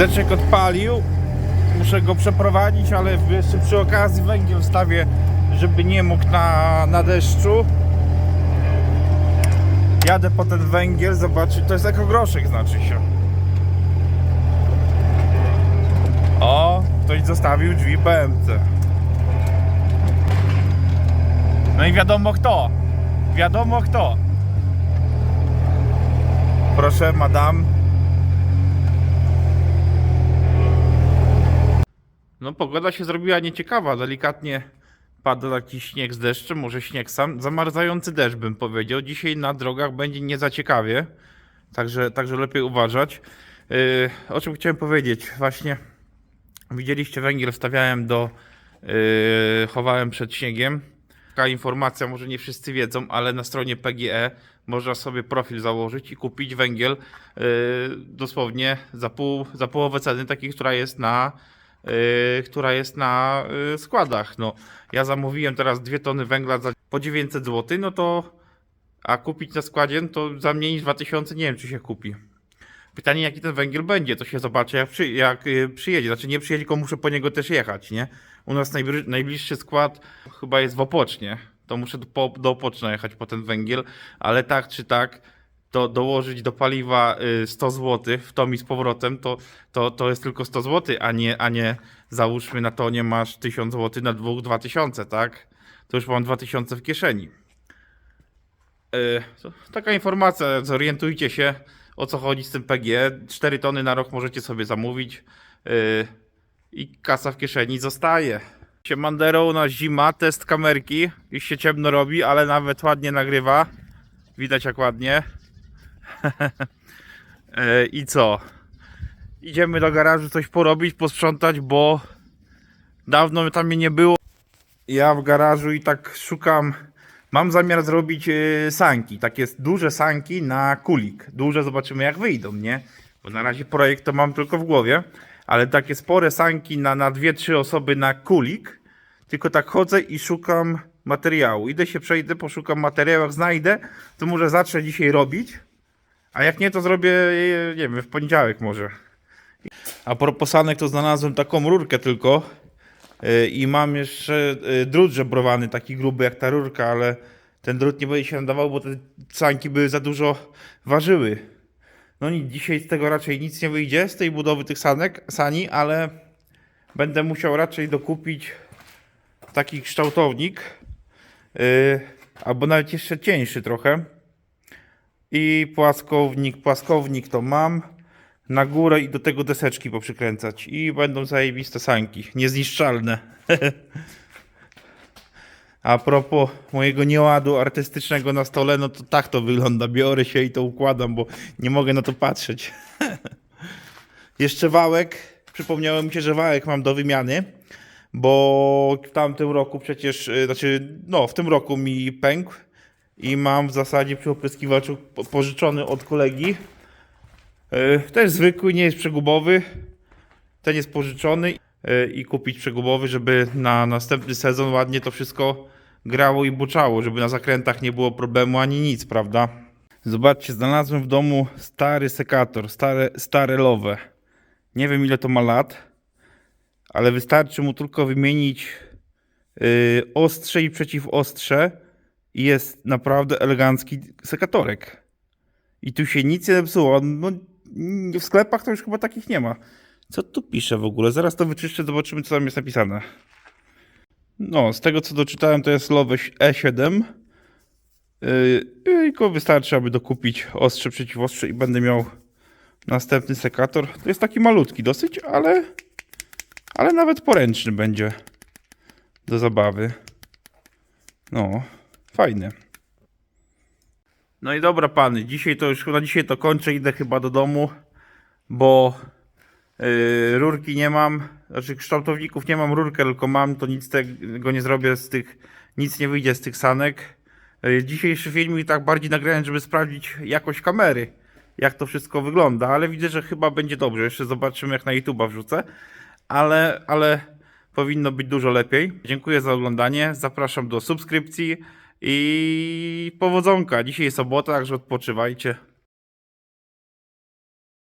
Zeczek odpalił. Muszę go przeprowadzić, ale jeszcze przy okazji węgiel wstawię, żeby nie mógł na, na deszczu. Jadę po ten węgiel, zobaczyć. To jest jako groszek, znaczy się. O, ktoś zostawił drzwi BMC. No i wiadomo kto. Wiadomo kto. Proszę, madam. No pogoda się zrobiła nieciekawa, delikatnie pada taki śnieg z deszczem, może śnieg sam, zamarzający deszcz bym powiedział. Dzisiaj na drogach będzie nie za ciekawie, także, także lepiej uważać. Yy, o czym chciałem powiedzieć? Właśnie widzieliście węgiel wstawiałem do, yy, chowałem przed śniegiem. Taka informacja, może nie wszyscy wiedzą, ale na stronie PGE można sobie profil założyć i kupić węgiel yy, dosłownie za, pół, za połowę ceny takiej, która jest na yy, która jest na yy, składach. No, ja zamówiłem teraz dwie tony węgla za po 900 zł, no to a kupić na składzie no to za mniej niż 2000 nie wiem czy się kupi. Pytanie jaki ten węgiel będzie, to się zobaczy jak, przy, jak yy, przyjedzie. Znaczy nie przyjedzie, tylko muszę po niego też jechać, nie? U nas najbli- najbliższy skład chyba jest w Opocznie. To muszę do, do Opoczna jechać po ten węgiel, ale tak czy tak to dołożyć do paliwa y, 100 zł w to mi z powrotem, to, to, to jest tylko 100 zł, a nie, a nie załóżmy na to nie masz 1000 zł na dwóch 2000, tak? To już mam 2000 w kieszeni. Y, to taka informacja, zorientujcie się o co chodzi z tym PG. 4 tony na rok możecie sobie zamówić y, i kasa w kieszeni zostaje. Siemandero, u nas zima, test kamerki. Już się ciemno robi, ale nawet ładnie nagrywa. Widać jak ładnie. E, I co? Idziemy do garażu coś porobić, posprzątać, bo dawno tam mnie nie było. Ja w garażu i tak szukam. Mam zamiar zrobić e, sanki, takie duże sanki na kulik. Duże, zobaczymy jak wyjdą, nie? Bo na razie projekt to mam tylko w głowie, ale takie spore sanki na, na dwie, trzy osoby na kulik. Tylko tak chodzę i szukam materiału. Idę się przejdę, poszukam materiału, jak znajdę, to może zacznę dzisiaj robić. A jak nie, to zrobię, e, nie wiem, w poniedziałek może. A propos sanek, to znalazłem taką rurkę tylko. Yy, I mam jeszcze yy, drut żebrowany, taki gruby jak ta rurka, ale ten drut nie będzie się nadawał, bo te sanki by za dużo ważyły. No nic, dzisiaj z tego raczej nic nie wyjdzie, z tej budowy tych sanek, sani, ale będę musiał raczej dokupić taki kształtownik, yy, albo nawet jeszcze cieńszy trochę. I płaskownik, płaskownik to mam. Na górę i do tego deseczki poprzykręcać. I będą zajebiste sanki. Niezniszczalne. A propos mojego nieładu artystycznego na stole, no to tak to wygląda. Biorę się i to układam, bo nie mogę na to patrzeć. Jeszcze wałek. Przypomniało mi się, że wałek mam do wymiany, bo w tamtym roku przecież, y, znaczy, no, w tym roku mi pękł i mam w zasadzie przy opryskiwaczu po- pożyczony od kolegi. Y, Też zwykły, nie jest przegubowy. Ten jest pożyczony y, i kupić przegubowy, żeby na następny sezon ładnie to wszystko grało i buczało, żeby na zakrętach nie było problemu ani nic, prawda? Zobaczcie, znalazłem w domu stary sekator, stare, stare lowe. Nie wiem ile to ma lat, ale wystarczy mu tylko wymienić y, ostrze i przeciwostrze i jest naprawdę elegancki sekatorek. I tu się nic nie zepsuło. No, w sklepach to już chyba takich nie ma. Co tu pisze w ogóle? Zaraz to wyczyszczę, zobaczymy co tam jest napisane. No, z tego co doczytałem to jest Lowe E7. Yy, tylko wystarczy, aby dokupić ostrze przeciwostrze i będę miał następny sekator. To jest taki malutki dosyć, ale, ale nawet poręczny będzie do zabawy. No, fajny. No i dobra pany, dzisiaj to już na dzisiaj to kończę, idę chyba do domu, bo yy, rurki nie mam, znaczy kształtowników nie mam, rurkę tylko mam, to nic tego nie zrobię z tych, nic nie wyjdzie z tych sanek. Yy, dzisiejszy filmik tak bardziej nagrałem, żeby sprawdzić jakość kamery, jak to wszystko wygląda, ale widzę, że chyba będzie dobrze, jeszcze zobaczymy jak na YouTube'a wrzucę, ale, ale powinno być dużo lepiej. Dziękuję za oglądanie, zapraszam do subskrypcji i powodzonka. Dzisiaj sobota, także odpoczywajcie.